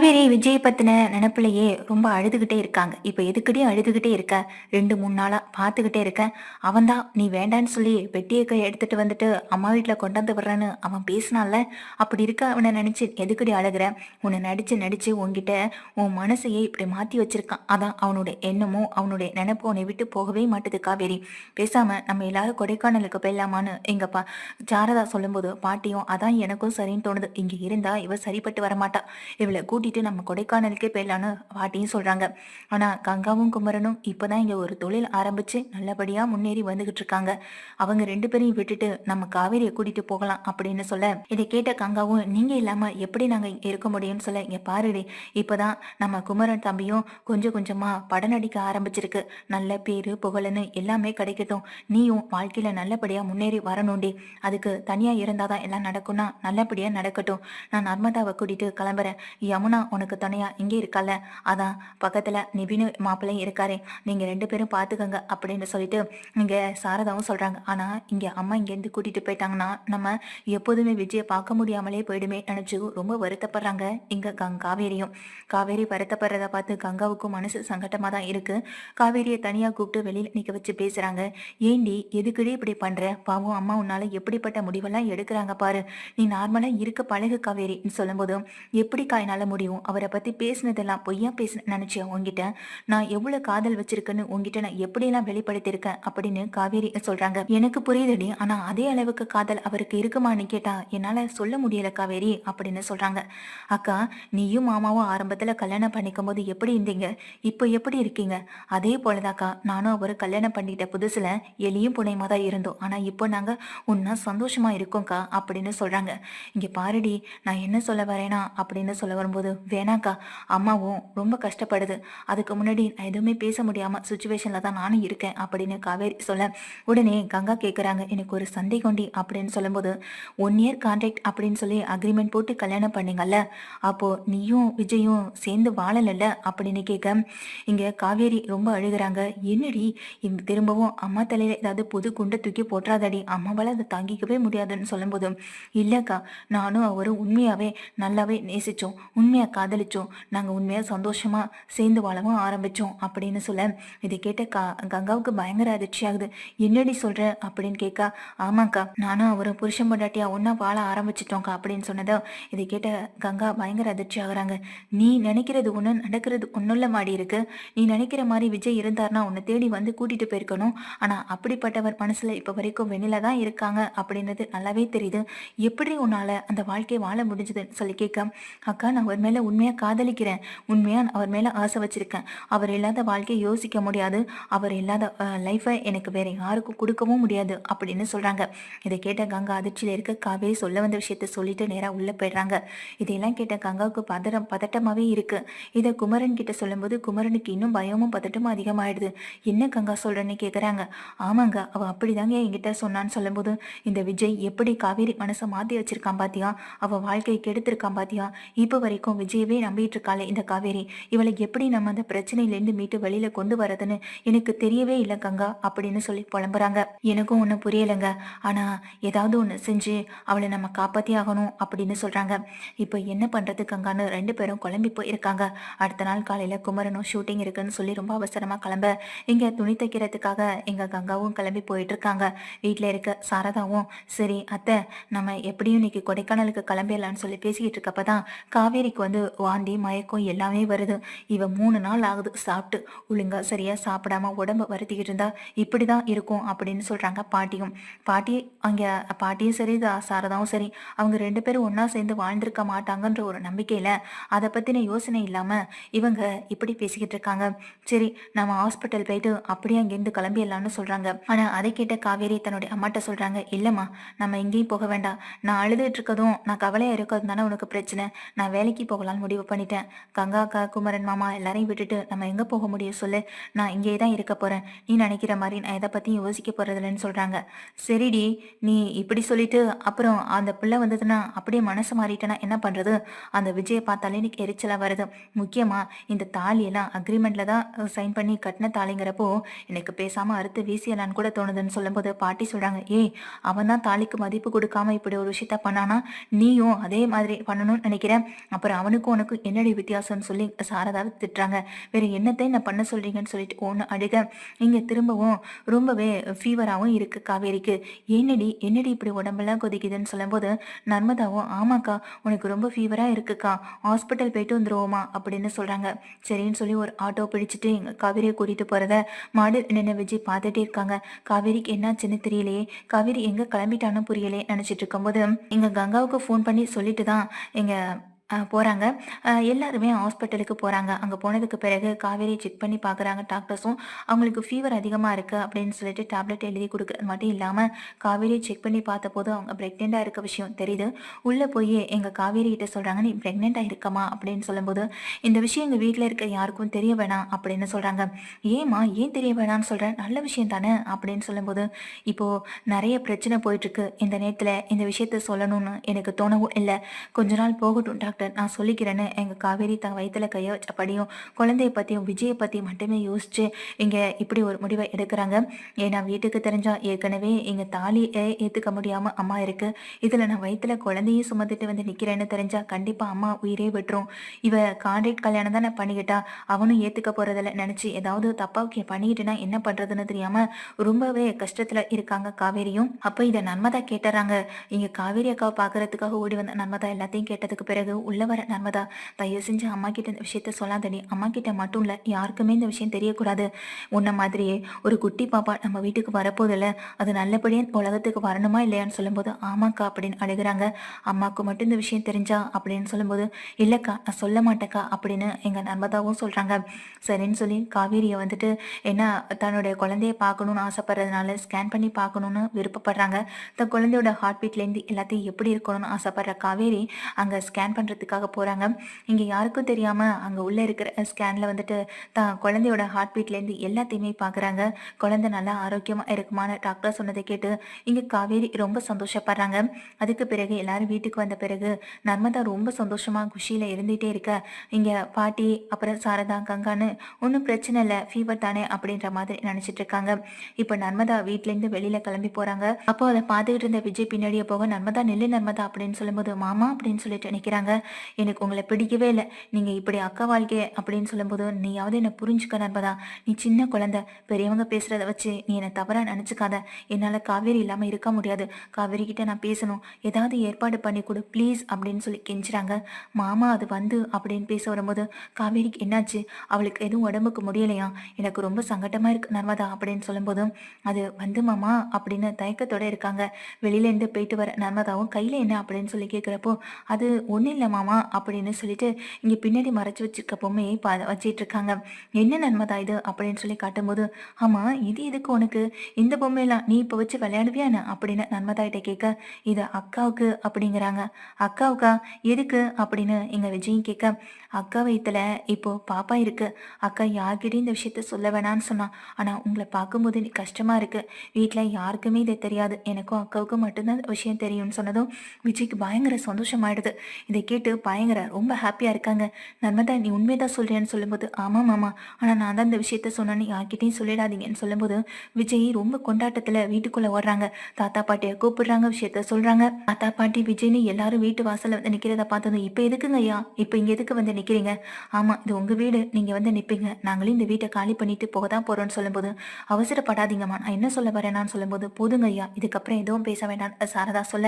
காவேரி விஜய் பத்தின நினப்பிலேயே ரொம்ப அழுதுகிட்டே இருக்காங்க. இப்போ எதுக்கிட்டே அழுதுகிட்டே இருக்க? ரெண்டு மூணு நாளா பார்த்துக்கிட்டே இருக்கேன் அவன்தான் நீ வேண்டான்னு சொல்லி பெட்டியை கை எடுத்துட்டு வந்துட்டு அம்மா வீட்டில் கொண்டாந்து விடுறான்னு அவன் பேசினால அப்படி இருக்க அவனை நினைச்சு எதுக்கடி அழுகிற? உன்னை நடிச்சு நடிச்சு உன்கிட்ட உன் மனசையே இப்படி மாத்தி வச்சிருக்கான். அதான் அவனுடைய எண்ணமும் அவனுடைய நினப்பு உன்னை விட்டு போகவே மாட்டுது காவேரி பேசாம நம்ம எல்லாரும் கொடைக்கானலுக்கு போயிடலாமான்னு எங்க பா சாரதா சொல்லும்போது பாட்டியும் அதான் எனக்கும் சரின்னு தோணுது. இங்க இருந்தா இவ சரிப்பட்டு வரமாட்டா. இவளை கூட்டி கூட்டிட்டு நம்ம கொடைக்கானலுக்கே போயிடலான்னு வாட்டியும் சொல்றாங்க. ஆனா கங்காவும் குமரனும் இப்பதான் இங்க ஒரு தொழில் ஆரம்பிச்சு நல்லபடியா முன்னேறி வந்துகிட்டு இருக்காங்க. அவங்க ரெண்டு பேரையும் விட்டுட்டு நம்ம காவேரியை கூட்டிட்டு போகலாம் அப்படின்னு சொல்ல இதை கேட்ட கங்காவும் நீங்க இல்லாம எப்படி நாங்க இருக்க முடியும்னு சொல்ல இங்க பாருடி இப்பதான் நம்ம குமரன் தம்பியும் கொஞ்சம் கொஞ்சமா படம் நடிக்க ஆரம்பிச்சிருக்கு. நல்ல பேரு புகழன்னு எல்லாமே கிடைக்கட்டும். நீயும் வாழ்க்கையில நல்லபடியா முன்னேறி வரணும்டி. அதுக்கு தனியா இருந்தாதான் எல்லாம் நடக்கும்னா நல்லபடியா நடக்கட்டும். நான் நர்மதாவை கூட்டிட்டு கிளம்புறேன். யமுனா உனக்கு துணையா இங்கே இருக்கால அதான் பக்கத்துல நிபினு மாப்பிள்ளையும் இருக்காரு. நீங்க ரெண்டு பேரும் பாத்துக்கங்க அப்படின்னு சொல்லிட்டு இங்க சாரதாவும் சொல்றாங்க. ஆனா இங்க அம்மா இங்க இருந்து கூட்டிட்டு போயிட்டாங்கன்னா நம்ம எப்போதுமே விஜய பார்க்க முடியாமலே போயிடுமே நினைச்சு ரொம்ப வருத்தப்படுறாங்க இங்க கங் காவேரியும். காவேரி வருத்தப்படுறத பார்த்து கங்காவுக்கும் மனசு சங்கட்டமா தான் இருக்கு. காவேரியை தனியா கூப்பிட்டு வெளியில நிக்க வச்சு பேசுறாங்க. ஏண்டி எதுக்குடி இப்படி பண்ற? பாவம் அம்மா உன்னால எப்படிப்பட்ட முடிவெல்லாம் எடுக்கிறாங்க பாரு. நீ நார்மலா இருக்க பழகு காவேரின்னு சொல்லும்போதும் எப்படிக்கா என்னால் முடியும்? அவரை பத்தி பேசினதெல்லாம் பொய்யா பேச நினைச்சேன் உங்ககிட்ட நான் எவ்வளவு காதல் வச்சிருக்கேன்னு உங்ககிட்ட நான் எப்படியெல்லாம் வெளிப்படுத்தியிருக்கேன் அப்படின்னு காவேரி சொல்றாங்க. எனக்கு புரியுதடி. ஆனா அதே அளவுக்கு காதல் அவருக்கு இருக்குமான்னு கேட்டா என்னால சொல்ல முடியல காவேரி அப்படின்னு சொல்றாங்க. அக்கா நீயும் மாமாவும் ஆரம்பத்துல கல்யாணம் பண்ணிக்கும் போது எப்படி இருந்தீங்க? இப்போ எப்படி இருக்கீங்க? அதே போலதாக்கா. நானும் அவரு கல்யாணம் பண்ணிட்ட புதுசுல எலியும் புனையமாக தான் இருந்தோம். ஆனா இப்போ நாங்க உன்னா சந்தோஷமா இருக்கோம்க்கா அப்படின்னு சொல்றாங்க. இங்க பாருடி நான் என்ன சொல்ல வரேனா அப்படின்னு சொல்ல வரும்போது வேணாக்கா அம்மாவும் ரொம்ப கஷ்டப்படுது. அதுக்கு முன்னாடி நான் எதுவுமே பேச முடியாம சுச்சுவேஷன்ல தான் நானும் இருக்கேன் அப்படின்னு காவேரி சொல்ல உடனே கங்கா கேட்குறாங்க எனக்கு ஒரு சந்தேகம்டி அப்படின்னு சொல்லும்போது ஒன் இயர் கான்ட்ராக்ட் அப்படின்னு சொல்லி அக்ரிமெண்ட் போட்டு கல்யாணம் பண்ணீங்கல்ல அப்போ நீயும் விஜயும் சேர்ந்து வாழலைல்ல அப்படின்னு கேட்க இங்க காவேரி ரொம்ப அழுகுறாங்க என்னடி இங்க திரும்பவும் அம்மா தலையில ஏதாவது புது குண்டை தூக்கி போட்டுறாதடி அம்மாவால அதை தாங்கிக்கவே முடியாதுன்னு சொல்லும்போது இல்லக்கா நானும் அவரும் உண்மையாவே நல்லாவே நேசிச்சோம் உண்மையா காதலிச்சோம். நாங்க உண்மையா சந்தோஷமா சேர்ந்து வாழவும் ஆரம்பிச்சோம் அப்படின்னு சொல்ல இதை கேட்ட கா கங்காவுக்கு பயங்கர அதிர்ச்சி ஆகுது. என்னடி சொல்ற அப்படின்னு கேட்கா ஆமாக்கா நானும் அவரும் புருஷன் பொண்டாட்டியா ஒன்னா வாழ ஆரம்பிச்சிட்டோம்க்கா அப்படின்னு சொன்னதோ இதை கேட்ட கங்கா பயங்கர அதிர்ச்சி ஆகுறாங்க. நீ நினைக்கிறது ஒன்று நடக்கிறது ஒண்ணுள்ள மாடி இருக்கு. நீ நினைக்கிற மாதிரி விஜய் இருந்தார்னா உன்னை தேடி வந்து கூட்டிட்டு போயிருக்கணும். ஆனா அப்படிப்பட்டவர் மனசுல இப்ப வரைக்கும் வெண்ணில தான் இருக்காங்க அப்படின்றது நல்லாவே தெரியுது. எப்படி உன்னால அந்த வாழ்க்கையை வாழ முடிஞ்சதுன்னு சொல்லி கேட்க அக்கா நான் ஒரு மேல உண்மையா காதலிக்கிறேன். உண்மையா அவர் மேல ஆசை வச்சிருக்கேன். அவர் இல்லாத வாழ்க்கையை யோசிக்க முடியாது. அவர் இல்லாத லைஃபை எனக்கு வேற யாருக்கும் கொடுக்கவும் முடியாது அப்படின்னு சொல்றாங்க. இதை கேட்ட கங்கா அதிர்ச்சியில இருக்க காவேரி சொல்ல வந்த விஷயத்த சொல்லிட்டு நேரா உள்ள போயிடுறாங்க. இதையெல்லாம் கேட்ட கங்காவுக்கு பதறம் பதட்டமாவே இருக்கு. இதை குமரன் கிட்ட சொல்லும்போது குமரனுக்கு இன்னும் பயமும் பதட்டமும் அதிகமாயிடுது. என்ன கங்கா சொல்றேன்னு கேக்குறாங்க? ஆமாங்க அவ அப்படிதாங்க என்கிட்ட சொன்னான்னு சொல்லும்போது இந்த விஜய் எப்படி காவேரி மனசை மாத்தி வச்சிருக்கான் பாத்தியா? அவ வாழ்க்கையை கெடுத்திருக்கான் பாத்தியா? இப்போ வரைக்கும் விஜயவே நம்பிட்டு இருக்காளே இந்த காவேரி. இவளை எப்படி நம்ம அந்த பிரச்சனையிலேருந்து மீட்டு வெளியில கொண்டு வரதுன்னு எனக்கு தெரியவே இல்லை கங்கா அப்படின்னு சொல்லி புலம்புறாங்க. எனக்கும் ஒன்றும் புரியலைங்க. ஆனா ஏதாவது ஒன்று செஞ்சு அவளை நம்ம காப்பாத்தி ஆகணும் அப்படின்னு சொல்றாங்க. இப்போ என்ன பண்றது கங்கான்னு ரெண்டு பேரும் குழம்பி போயிருக்காங்க. அடுத்த நாள் காலையில குமரனும் ஷூட்டிங் இருக்குன்னு சொல்லி ரொம்ப அவசரமா கிளம்ப இங்க துணி தைக்கிறதுக்காக எங்க கங்காவும் கிளம்பி போயிட்டு இருக்காங்க வீட்டில் இருக்க சாரதாவும் சரி அத்தை நம்ம எப்படியும் இன்னைக்கு கொடைக்கானலுக்கு கிளம்பிடலான்னு சொல்லி பேசிக்கிட்டு இருக்கப்பதான் காவேரிக்கு வந்து வந்து வாந்தி மயக்கம் எல்லாமே வருது. இவ மூணு நாள் ஆகுது. சாப்பிட்டு. ஒழுங்கா சரியா சாப்பிடாம உடம்ப வருத்திக்கிட்டு இருந்தா இப்படிதான் இருக்கும் அப்படின்னு சொல்றாங்க பாட்டியும். பாட்டி அங்க பாட்டியும் சரி சாரதாவும் சரி அவங்க ரெண்டு பேரும் ஒன்னா சேர்ந்து வாழ்ந்திருக்க மாட்டாங்கன்ற ஒரு நம்பிக்கையில அதை பத்தின யோசனை இல்லாம இவங்க இப்படி பேசிக்கிட்டு இருக்காங்க. சரி நம்ம ஹாஸ்பிட்டல் போயிட்டு அப்படியே அங்கிருந்து கிளம்பிடலாம்னு சொல்றாங்க. ஆனா அதை கேட்ட காவேரி தன்னுடைய அம்மாட்ட சொல்றாங்க இல்லம்மா நம்ம எங்கேயும் போக வேண்டாம். நான் அழுதுட்டு இருக்கதும் நான் கவலையா இருக்கிறது தானே உனக்கு பிரச்சனை. நான் வேலைக்கு போகலாம்னு முடிவு பண்ணிட்டேன். கங்கா அக்கா குமரன் மாமா எல்லாரையும் விட்டுட்டு நம்ம எங்க போக முடியும் சொல்லு. நான் இங்கே தான் இருக்க போறேன். நீ நினைக்கிற மாதிரி நான் எதை பற்றியும் யோசிக்க போறதில்லைன்னு சொல்றாங்க. சரிடி நீ இப்படி சொல்லிட்டு அப்புறம் அந்த பிள்ளை வந்ததுன்னா அப்படியே மனசு மாறிட்டேன்னா என்ன பண்றது? அந்த விஜயை பார்த்தாலே எனக்கு எரிச்சலா வருது. முக்கியமா இந்த தாலியெல்லாம் அக்ரிமெண்ட்டில் அக்ரிமெண்ட்ல தான் சைன் பண்ணி கட்டின தாலிங்கிறப்போ எனக்கு பேசாம அறுத்து வீசியலான்னு கூட தோணுதுன்னு சொல்லும்போது பாட்டி சொல்றாங்க ஏய் அவன் தான் தாலிக்கு மதிப்பு கொடுக்காம இப்படி ஒரு விஷயத்த பண்ணானா? நீயும் அதே மாதிரி பண்ணணும்னு நினைக்கிறேன் அப்புறம் அவன் அவனுக்கும் உனக்கும் என்னடி வித்தியாசம்னு சொல்லி சாரதாவை திட்டுறாங்க. வேற என்னத்தை நான் பண்ண சொல்றீங்கன்னு சொல்லிட்டு ஒன்று அழுக. இங்கே திரும்பவும் ரொம்பவே ஃபீவராகவும் இருக்கு காவேரிக்கு. என்னடி என்னடி இப்படி உடம்பெல்லாம் கொதிக்குதுன்னு சொல்லும்போது நர்மதாவும் ஆமாக்கா உனக்கு ரொம்ப ஃபீவராக இருக்குக்கா. ஹாஸ்பிட்டல் போயிட்டு வந்துருவோமா? அப்படின்னு சொல்கிறாங்க சரின்னு சொல்லி ஒரு ஆட்டோ பிடிச்சிட்டு எங்கள் காவேரியை கூட்டிகிட்டு போகிறத மாடு நின்று விஜய் பார்த்துட்டே இருக்காங்க. காவேரிக்கு என்னாச்சுன்னு தெரியலையே. காவேரி எங்கே கிளம்பிட்டானோ புரியலையே நினச்சிட்டு இருக்கும்போது எங்கள் கங்காவுக்கு ஃபோன் பண்ணி சொல்லிட்டு தான் எங்கள் போகிறாங்க எல்லாருமே ஹாஸ்பிட்டலுக்கு போகிறாங்க அங்கே போனதுக்கு பிறகு காவேரி செக் பண்ணி பார்க்குறாங்க டாக்டர்ஸும். அவங்களுக்கு ஃபீவர் அதிகமாக இருக்குது அப்படின்னு சொல்லிட்டு டேப்லெட் எழுதி கொடுக்குறது மட்டும் இல்லாமல் காவேரி செக் பண்ணி பார்த்தபோது அவங்க ப்ரெக்னெண்ட்டாக இருக்க விஷயம் தெரியுது. உள்ளே போய் எங்கள் காவேரி கிட்ட சொல்கிறாங்க நீ ப்ரெக்னெண்ட்டாக இருக்கமா அப்படின்னு சொல்லும்போது இந்த விஷயம் எங்கள் வீட்டில் இருக்க யாருக்கும் தெரிய வேணாம் அப்படின்னு சொல்கிறாங்க ஏம்மா ஏன் தெரிய வேணாம்னு சொல்கிறேன் நல்ல விஷயம் தானே அப்படின்னு சொல்லும்போது இப்போது நிறைய பிரச்சனை போயிட்டுருக்கு இந்த நேரத்தில் இந்த விஷயத்த சொல்லணும்னு எனக்கு தோணவும் இல்லை. கொஞ்ச நாள் போகட்டும் டாக்டர். டாக்டர் நான் சொல்லிக்கிறேன்னு எங்கள் காவேரி தன் வயிற்றுல கையை வச்சபடியும் குழந்தைய பற்றியும் விஜயை பற்றி மட்டுமே யோசிச்சு இங்கே இப்படி ஒரு முடிவை எடுக்கிறாங்க. ஏன்னா வீட்டுக்கு தெரிஞ்சால் ஏற்கனவே எங்கள் தாலியை ஏற்றுக்க முடியாமல் அம்மா இருக்குது இதில் நான் வயிற்றுல குழந்தையும் சுமந்துட்டு வந்து நிற்கிறேன்னு தெரிஞ்சால் கண்டிப்பாக அம்மா உயிரே விட்டுரும். இவ கான்ட்ராக்ட் கல்யாணம் தான் நான் பண்ணிக்கிட்டா அவனும் ஏற்றுக்க போகிறதில்ல நினச்சி ஏதாவது தப்பாவுக்கு பண்ணிக்கிட்டேன்னா என்ன பண்ணுறதுன்னு தெரியாமல் ரொம்பவே கஷ்டத்தில் இருக்காங்க காவேரியும். அப்போ இதை நன்மதா கேட்டுறாங்க. இங்கே காவேரி அக்காவை பார்க்கறதுக்காக ஓடி வந்த நன்மதா எல்லாத்தையும் கேட்டதுக்கு பிறகு உள்ள வர நர்மதா தயவு செஞ்சு அம்மா கிட்ட இந்த விஷயத்த சொல்லாதடி. அம்மா கிட்ட மட்டும் இல்லை யாருக்குமே இந்த விஷயம் தெரியக்கூடாது. உன்ன மாதிரியே ஒரு குட்டி பாப்பா நம்ம வீட்டுக்கு வரப்போதில்ல அது நல்லபடியாக உலகத்துக்கு வரணுமா இல்லையான்னு சொல்லும்போது ஆமாக்கா அப்படின்னு அழுகிறாங்க. அம்மாவுக்கு மட்டும் இந்த விஷயம் தெரிஞ்சா அப்படின்னு சொல்லும்போது இல்லைக்கா நான் சொல்ல மாட்டேக்கா அப்படின்னு எங்கள் நர்மதாவும் சொல்கிறாங்க சரின்னு சொல்லி காவேரியை வந்துட்டு என்ன தன்னுடைய குழந்தைய பார்க்கணுன்னு ஆசைப்படுறதுனால ஸ்கேன் பண்ணி பார்க்கணுன்னு விருப்பப்படுறாங்க. தன் குழந்தையோட ஹார்ட் பீட்லேருந்து எல்லாத்தையும் எப்படி இருக்கணும்னு ஆசைப்படுற காவேரி அங்கே ஸ்கேன் பண்ணுறது பண்ணுறதுக்காக போகிறாங்க இங்கே யாருக்கும் தெரியாமல் அங்கே உள்ளே இருக்கிற ஸ்கேனில் வந்துட்டு தான் குழந்தையோட ஹார்ட் பீட்லேருந்து எல்லாத்தையுமே பார்க்குறாங்க குழந்தை நல்லா ஆரோக்கியமாக இருக்குமான டாக்டர் சொன்னதை கேட்டு இங்கே காவேரி ரொம்ப சந்தோஷப்படுறாங்க. அதுக்கு பிறகு எல்லாரும் வீட்டுக்கு வந்த பிறகு நர்மதா ரொம்ப சந்தோஷமாக குஷியில் இருந்துகிட்டே இருக்க. இங்கே பாட்டி அப்புறம் சாரதா கங்கான்னு ஒன்றும் பிரச்சனை இல்லை ஃபீவர் தானே அப்படின்ற மாதிரி நினச்சிட்டு இருக்காங்க. இப்போ நர்மதா வீட்டிலேருந்து வெளியில் கிளம்பி போகிறாங்க அப்போ அதை பார்த்துக்கிட்டு இருந்த விஜய் பின்னாடியே போக நர்மதா நெல்லு நர்மதா அப்படின்னு சொல்லும்போது மாமா அப்படின்னு சொல்லிட்டு நிற்கிறாங்க எனக்கு உங்களை பிடிக்கவே இல்லை. நீங்கள் இப்படி அக்கா வாழ்க்கை அப்படின்னு சொல்லும்போது நீயாவது என்னை புரிஞ்சுக்க நண்பதா நீ சின்ன குழந்தை பெரியவங்க பேசுகிறத வச்சு நீ என்னை தவறாக நினச்சிக்காத. என்னால் காவேரி இல்லாமல் இருக்க முடியாது. காவேரி கிட்ட நான் பேசணும். ஏதாவது ஏற்பாடு பண்ணி கொடு ப்ளீஸ் அப்படின்னு சொல்லி கெஞ்சுறாங்க. மாமா அது வந்து அப்படின்னு பேச வரும்போது காவேரிக்கு என்னாச்சு? அவளுக்கு எதுவும் உடம்புக்கு முடியலையா? எனக்கு ரொம்ப சங்கடமாக இருக்கு நர்மதா அப்படின்னு சொல்லும்போதும் அது வந்து மாமா அப்படின்னு தயக்கத்தோட இருக்காங்க. வெளியிலேருந்து போயிட்டு வர நர்மதாவும் கையில் என்ன? அப்படின்னு சொல்லி கேட்குறப்போ அது ஒன்றும் இல்லை மாமா அப்படின்னு சொல்லிட்டு இங்கே பின்னாடி மறைச்சி வச்சிருக்க பொம்மையை பா வச்சிட்டு இருக்காங்க என்ன நன்மதா இது அப்படின்னு சொல்லி காட்டும்போது ஆமாம் இது எதுக்கு உனக்கு? இந்த பொம்மையெல்லாம் நீ இப்போ வச்சு விளையாடுவியான்னு அப்படின்னு நன்மதாயிட்ட கேட்க இது அக்காவுக்கு அப்படிங்கிறாங்க. அக்காவுக்கா? எதுக்கு? அப்படின்னு எங்கள் விஜயும் கேட்க அக்கா வயிற்றுல இப்போ பாப்பா இருக்கு. அக்கா யார்கிட்டையும் இந்த விஷயத்த சொல்ல வேணான்னு சொன்னான் ஆனால் உங்களை பார்க்கும்போது கஷ்டமா இருக்கு. வீட்டில் யாருக்குமே இது தெரியாது. எனக்கும் அக்காவுக்கும் மட்டும்தான் விஷயம் தெரியும்னு சொன்னதும் விஜய்க்கு பயங்கர சந்தோஷமாயிடுது. இதை கேட்டு பயங்கர ரொம்ப ஹாப்பியாக இருக்காங்க. நர்மதா நீ உண்மைதான் சொல்கிறேன்னு சொல்லும்போது ஆமாம் மாமா. ஆனால் நான் தான் இந்த விஷயத்த சொன்னேன்னு யார்கிட்டையும் சொல்லிடாதீங்கன்னு சொல்லும்போது விஜய் ரொம்ப கொண்டாட்டத்தில் வீட்டுக்குள்ளே ஓடுறாங்க. தாத்தா பாட்டியை கூப்பிடுறாங்க விஷயத்த சொல்கிறாங்க தாத்தா பாட்டி விஜய்னு எல்லாரும் வீட்டு வாசலில் வந்து நிற்கிறத பார்த்ததும் இப்போ எதுக்குங்க ஐயா? இப்போ இங்கே எதுக்கு வந்து நிற்கிறீங்க ஆமாம் இது உங்கள் வீடு. நீங்கள் வந்து நிற்பீங்க நாங்களும் இந்த வீட்டை காலி பண்ணிட்டு போக தான் போகிறோன்னு சொல்லும்போது அவசரப்படாதீங்கம்மா. நான் என்ன சொல்ல வரேனான்னு சொல்லும்போது போதுங்க ஐயா. இதுக்கப்புறம் எதுவும் பேச வேண்டாம் சாரதா சொல்ல.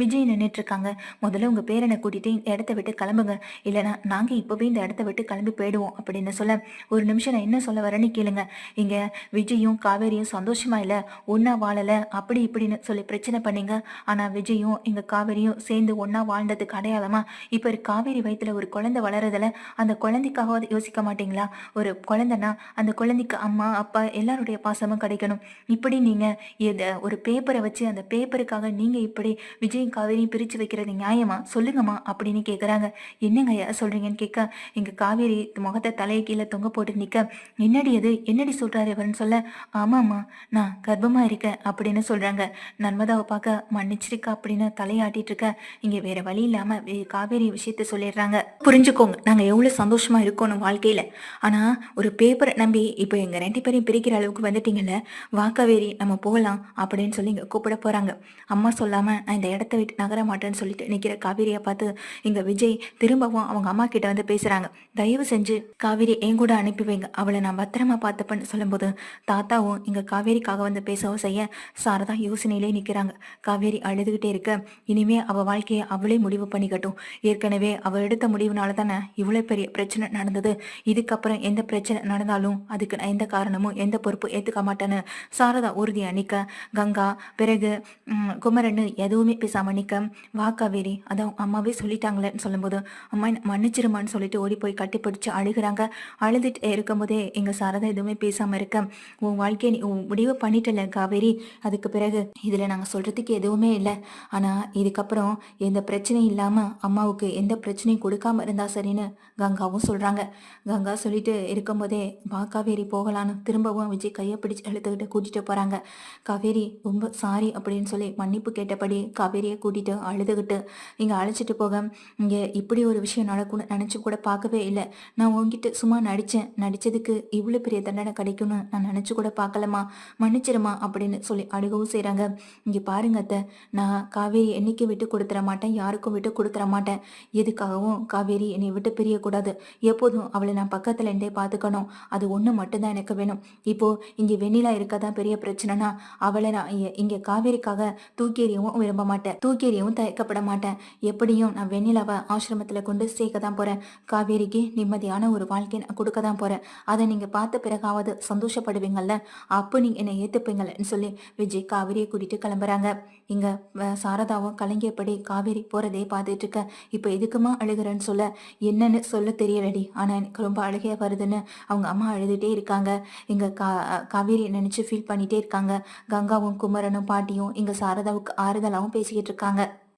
விஜய் நின்றுட்டு இருக்காங்க. முதல்ல உங்கள் பேரனை கூட்டிகிட்டு இடத்த விட்டு கிளம்புங்க. இல்லைனா நாங்கள் இப்போவே இந்த இடத்த விட்டு கிளம்பி போயிடுவோம் அப்படின்னு சொல்ல ஒரு நிமிஷம் நான் என்ன சொல்ல வரேன்னு கேளுங்க. இங்கே விஜயும் காவேரியும் சந்தோஷமா இல்லை? ஒன்றா வாழலை? அப்படி இப்படின்னு சொல்லி பிரச்சனை பண்ணீங்க. ஆனால் விஜயும் எங்கள் காவேரியும் சேர்ந்து ஒன்றா வாழ்ந்ததுக்கு அடையாளமா? இப்போ காவேரி வயிற்றுல ஒரு குழந்தை வளரதில் அந்த குழந்தைக்காக யோசிக்க மாட்டீங்களா? ஒரு குழந்தைனா அந்த குழந்தைக்கு அம்மா அப்பா எல்லாருடைய பாசமும் கிடைக்கணும். இப்படி நீங்கள் ஒரு பேப்பரை வச்சு அந்த பேப்பருக்காக நீங்கள் இப்படி விஜயும் காவேரியும் பிரித்து வைக்கிறது நியாயமா? சொல்லுங்கம்மா அப்படின்னு கேட்குறாங்க என்னங்க ஐயா சொல்கிறீங்கன்னு கேட்க எங்கள் காவேரி முகத்தை தலையை கீழே தொங்க போட்டு நிற்க என்னடி அது என்னடி சொல்கிறாரு இவர்னு சொல்ல? ஆமாம்மா நான் கர்ப்பமாக இருக்கேன் அப்படின்னு சொல்கிறாங்க நர்மதாவை பார்க்க மன்னிச்சிருக்கா? அப்படின்னு தலையாட்டிட்டு இருக்க இங்கே வேற வழி இல்லாமல் காவேரி விஷயத்த சொல்லிடுறாங்க. புரிஞ்சுக்கோங்க நாங்கள் எவ்வளோ சந்தோஷமாக இருக்கணும் வாழ்க்கையில். ஆனால் ஒரு பேப்பரை நம்பி இப்போ எங்கள் ரெண்டு பேரையும் பிரிக்கிற அளவுக்கு வந்துட்டீங்கல்ல வாக்கவேரி நம்ம போகலாம் அப்படின்னு சொல்லி இங்கே கூப்பிட போகிறாங்க அம்மா சொல்லாமல் நான் இந்த இடத்த விட்டு நகர மாட்டேன்னு சொல்லிட்டு நிற்கிற காவேரியை பார்த்து இங்க விஜய் திரும்பவும் அவங்க அம்மா கிட்ட வந்து பேசுறாங்க. தயவு செஞ்சு காவேரி என் கூட அனுப்பி வைங்க. அவளை நான் பத்திரமா பார்த்துப்பேன்னு சொல்லும்போது தாத்தாவும் இங்க காவேரிக்காக வந்து பேசவும் செய்ய சாரதா யோசனையிலே நிக்கிறாங்க. காவேரி அழுதுகிட்டே இருக்க. இனிமே அவ வாழ்க்கையை அவளே முடிவு பண்ணிக்கட்டும். ஏற்கனவே அவ எடுத்த முடிவுனால தானே இவ்வளவு பெரிய பிரச்சனை நடந்தது. இதுக்கப்புறம் எந்த பிரச்சனை நடந்தாலும் அதுக்கு நான் எந்த காரணமும் எந்த பொறுப்பும் ஏத்துக்க மாட்டேன்னு சாரதா உறுதியா நிக்க. கங்கா பிறகு குமரன்னு எதுவுமே பேசாம நிக்க. வா காவேரி. அதான் அம்மாவே சொல்லிட்டாங்களேன்னு சொல்லும்போது அம்மா மன்னிச்சிருமான்னு சொல்லிட்டு ஓடி போய் கட்டிப்பிடிச்சு அழுகுறாங்க. அழுதுட்டு இருக்கும்போதே எங்க சாரதா எதுவுமே பேசாம இருக்க. உன் வாழ்க்கையை நீ உன் முடிவு பண்ணிட்டல காவேரி. அதுக்கு பிறகு இதுல நாங்க சொல்றதுக்கு எதுவுமே இல்லை. ஆனா இதுக்கப்புறம் எந்த பிரச்சனையும் இல்லாம அம்மாவுக்கு எந்த பிரச்சனையும் கொடுக்காம இருந்தா சரின்னு கங்காவும் சொல்றாங்க. கங்கா சொல்லிட்டு இருக்கும்போதே வா காவேரி போகலான்னு திரும்பவும் விஜய் கையை பிடிச்சி இழுத்துக்கிட்டு கூட்டிட்டு போறாங்க. காவேரி ரொம்ப சாரி அப்படின்னு சொல்லி மன்னிப்பு கேட்டபடி காவேரியை கூட்டிட்டு அழுதுகிட்டு இங்க அழைச்சிட்டு போக. இங்கே இப்படி ஒரு விஷயம் நடக்கும்னு நினச்சி கூட பார்க்கவே இல்லை. நான் உன்கிட்ட சும்மா நடித்தேன் நடித்ததுக்கு இவ்வளோ பெரிய தண்டனை கிடைக்கும்னு நான் நினச்சி கூட பார்க்கலமா மன்னிச்சிருமா அப்படின்னு சொல்லி அழுகவும் செய்கிறாங்க இங்கே பாருங்க அத்தை. நான் காவேரி என்னைக்கு விட்டு கொடுத்துற மாட்டேன்? யாருக்கும் விட்டு கொடுத்துட மாட்டேன். எதுக்காகவும் காவேரி என்னை விட்டு பிரியக்கூடாது. எப்போதும் அவளை நான் பக்கத்தில் இருந்தே பார்த்துக்கணும். அது ஒன்று மட்டும்தான் எனக்கு வேணும். இப்போ இங்கே வெண்ணிலா இருக்கதான் பெரிய பிரச்சனைனா அவளை நான் இங்கே காவேரிக்காக தூக்கி எறியவும் விரும்ப மாட்டேன். தூக்கி எறியவும் தயக்கப்பட மாட்டேன். எப்படியும் நான் வெண்ணிலா வெண்ணிலாவை ஆசிரமத்தில் கொண்டு சேர்க்க தான் போகிறேன் காவேரிக்கு நிம்மதியான ஒரு வாழ்க்கை நான் கொடுக்க தான் போகிறேன் அதை நீங்கள் பார்த்த பிறகாவது சந்தோஷப்படுவீங்கள்ல அப்போ நீங்கள் என்னை ஏற்றுப்பீங்கள்னு சொல்லி விஜய் காவேரியை கூட்டிகிட்டு கிளம்புறாங்க. இங்கே சாரதாவும் கலங்கியபடி காவேரி போகிறதே பார்த்துட்டு இருக்க. இப்போ எதுக்குமா அழுகிறேன்னு சொல்ல? என்னன்னு சொல்ல தெரியலடி. ஆனால் எனக்கு ரொம்ப அழுகையாக வருதுன்னு அவங்க அம்மா அழுதுகிட்டே இருக்காங்க. இங்கே கா காவேரி நினச்சி ஃபீல் பண்ணிகிட்டே இருக்காங்க. கங்காவும் குமரனும் பாட்டியும் இங்கே சாரதாவுக்கு ஆறுதலாகவும் பேசிக்கிட்டு இருக்காங்க.